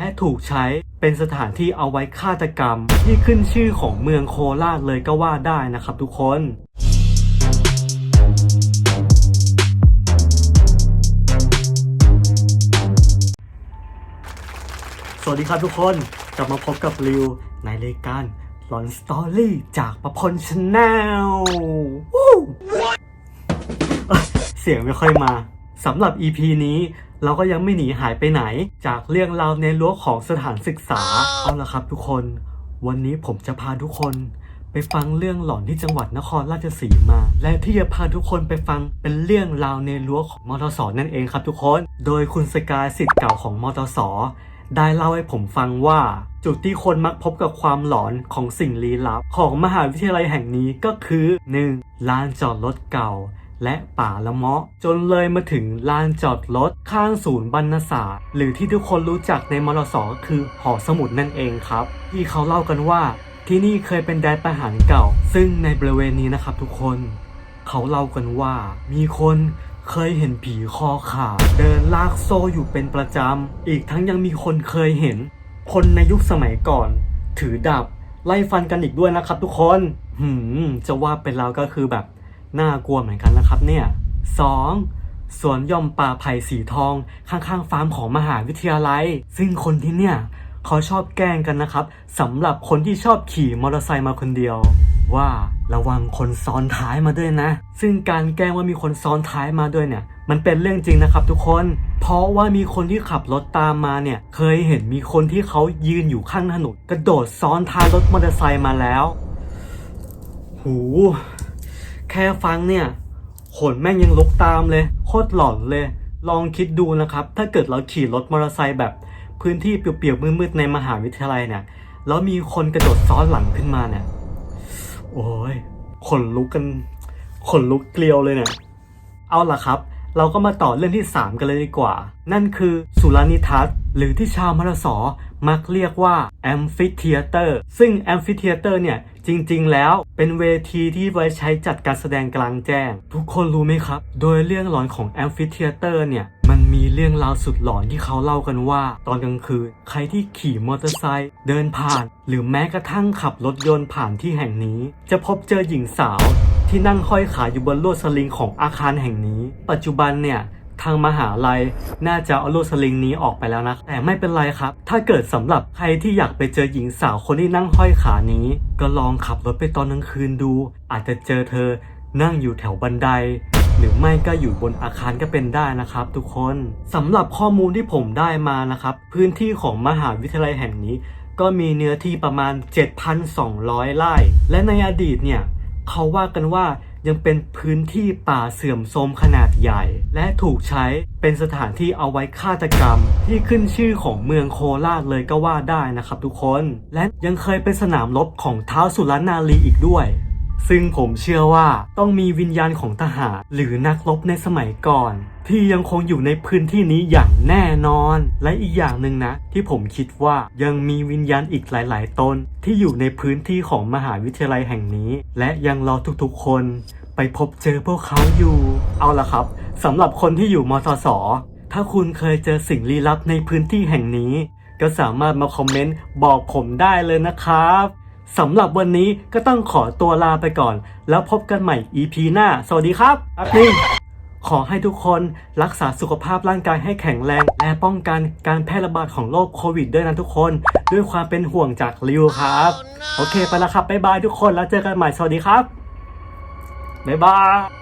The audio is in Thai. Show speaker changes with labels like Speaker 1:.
Speaker 1: และถูกใช้เป็นสถานที่เอาไว้ฆาตกรรม ที่ขึ้นชื่อของเมืองโคราชเลยก็ว่าได้นะครับทุกคนสวัสดีครับทุกคน กลับมาพบกับริว ในรายการหลอนสตอรี่จากประพลชาแนลเอ้ยเสียงไม่ค่อยมาสำหรับ EP นี้ เราก็ยังไม่หนีหายไปไหน จากเรื่องราวในรั้วของสถานศึกษา เอาละครับทุกคน วันนี้ผมจะพาทุกคน ไปฟังเรื่องหลอนที่จังหวัดนครราชสีมา และที่จะพาทุกคนไปฟังเป็นเรื่องราวในรั้วของมทสนั่นเองครับทุกคน โดยคุณสกายสิทธิ์เก่าของมทสได้เล่าให้ผมฟังว่า จุดที่คนมักพบกับความหลอนของสิ่งลี้ลับ ของมหาวิทยาลัยแห่งนี้ก็คือ 1. ลานจอดรถเก่า และป่าละเมาะจนเลยมาถึงลานจอดรถข้างศูนย์บรรณศาสตร์ หรือที่ทุกคนรู้จักในมรสคือหอสมุดนั่นเองครับ ที่เขาเล่ากันว่าที่นี่เคยเป็นแดนประหารเก่า ซึ่งในบริเวณนี้นะครับทุกคน เขาเล่ากันว่ามีคนเคยเห็นผีคอขาดเดินลากโซ่อยู่เป็นประจำ อีกทั้งยังมีคนเคยเห็น คนในยุคสมัยก่อน ถือดาบไล่ฟันกันอีกด้วยนะครับทุกคน หืมจะว่าเป็นเราก็คือแบบ น่ากลัวเหมือนกันนะครับเนี่ย 2. สวนย่อมป่าไผ่สีทองข้างๆฟาร์มของมหาวิทยาลัย ซึ่งคนที่เนี่ยเขาชอบแกล้งกันนะครับสำหรับคนที่ชอบขี่มอเตอร์ไซค์มาคนเดียว ว่าระวังคนซ้อนท้ายมาด้วยนะ ซึ่งการแกล้งว่ามีคนซ้อนท้ายมาด้วยเนี่ย มันเป็นเรื่องจริงนะครับทุกคน เพราะว่ามีคนที่ขับรถตามมาเนี่ย เคยเห็นมีคนที่เขายืนอยู่ข้างถนนกระโดดซ้อนท้ายรถมอเตอร์ไซค์มาแล้ว หู แค่ฟังเนี่ยขนแม่งยังลุกตามเลย โคตรหลอนเลย ลองคิดดูนะครับ ถ้าเกิดเราขี่รถมอเตอร์ไซค์แบบพื้นที่เปียวๆมืดๆในมหาวิทยาลัยเนี่ยแล้วมีคนกระโดดซ้อนหลังขึ้นมาเนี่ย โอ้ยขนลุกกันขนลุกเกลียวเลยเนี่ย เอาล่ะครับ เราก็มาต่อเรื่องที่ 3 กันเลยดีกว่า นั่นคือสุรานิทัศน์ หรือที่ชาวมรสอมักเรียกว่าแอมฟิเทียเตอร์ซึ่งแอมฟิเทียเตอร์เนี่ยจริงๆ แล้วเป็นเวทีที่ไว้ใช้จัดการแสดงกลางแจ้ง ทุกคนรู้ไหมครับ โดยเรื่องหลอนของแอมฟิเทียเตอร์เนี่ยมันมีเรื่องราวสุดหลอนที่เขาเล่ากันว่า ตอนกลางคืน ใครที่ขี่มอเตอร์ไซค์เดินผ่าน หรือแม้กระทั่งขับรถยนต์ผ่านที่แห่งนี้ จะพบเจอหญิงสาวที่นั่งห้อยขาอยู่บนลวดสลิงของอาคารแห่งนี้ ปัจจุบันเนี่ย ทางมหาลัย น่าจะเอาลวดสลิงนี้ออกไปแล้วนะ แต่ไม่เป็นไรครับ ถ้าเกิดสำหรับใครที่อยากไปเจอหญิงสาวคนที่นั่งห้อยขานี้ ก็ลองขับรถไปตอนกลางคืนดู อาจจะเจอเธอนั่งอยู่แถวบันได หรือไม่ก็อยู่บนอาคารก็เป็นได้นะครับ ทุกคนสำหรับข้อมูลที่ผมได้มานะครับ พื้นที่ของมหาวิทยาลัยแห่งนี้ ก็มีเนื้อที่ประมาณ 7,200 ไร่ และในอดีตเนี่ย เขาว่ากันว่า ยังเป็นพื้นที่ป่าเสื่อมโทรมขนาดใหญ่ และถูกใช้เป็นสถานที่เอาไว้ฆาตกรรม ที่ขึ้นชื่อของเมืองโคราชเลยก็ว่าได้นะครับทุกคน และยังเคยเป็นสนามรบของท้าวสุรนารีอีกด้วย ซึ่งผมเชื่อว่าต้องมีวิญญาณของทหารหรือนักรบในสมัยก่อน ที่ยังคงอยู่ในพื้นที่นี้อย่างแน่นอน และอีกอย่างหนึ่งนะ ที่ผมคิดว่ายังมีวิญญาณอีกหลาย ๆ ตน ที่อยู่ในพื้นที่ของมหาวิทยาลัยแห่งนี้ และยังรอทุกๆ คน ไปพบเจอพวกเขาอยู่ เอาละครับสำหรับคนที่อยู่มทสถ้าคุณเคยเจอสิ่งลี้ลับในพื้นที่แห่งนี้ ก็สามารถมาคอมเมนต์บอกผมได้เลยนะครับ สำหรับวันนี้ก็ต้องขอตัวลาไปก่อน แล้วพบกันใหม่ EP หน้า สวัสดีครับอัพนิงขอให้ทุกคนรักษาสุขภาพร่างกายให้แข็งแรง และป้องกันการแพร่ระบาดของโรคโควิดด้วยนะทุกคน ด้วยความเป็นห่วงจากริวครับ โอเคไปแล้วครับบ๊ายบายทุกคนแล้วเจอกันใหม่สวัสดีครับบ๊ายบาย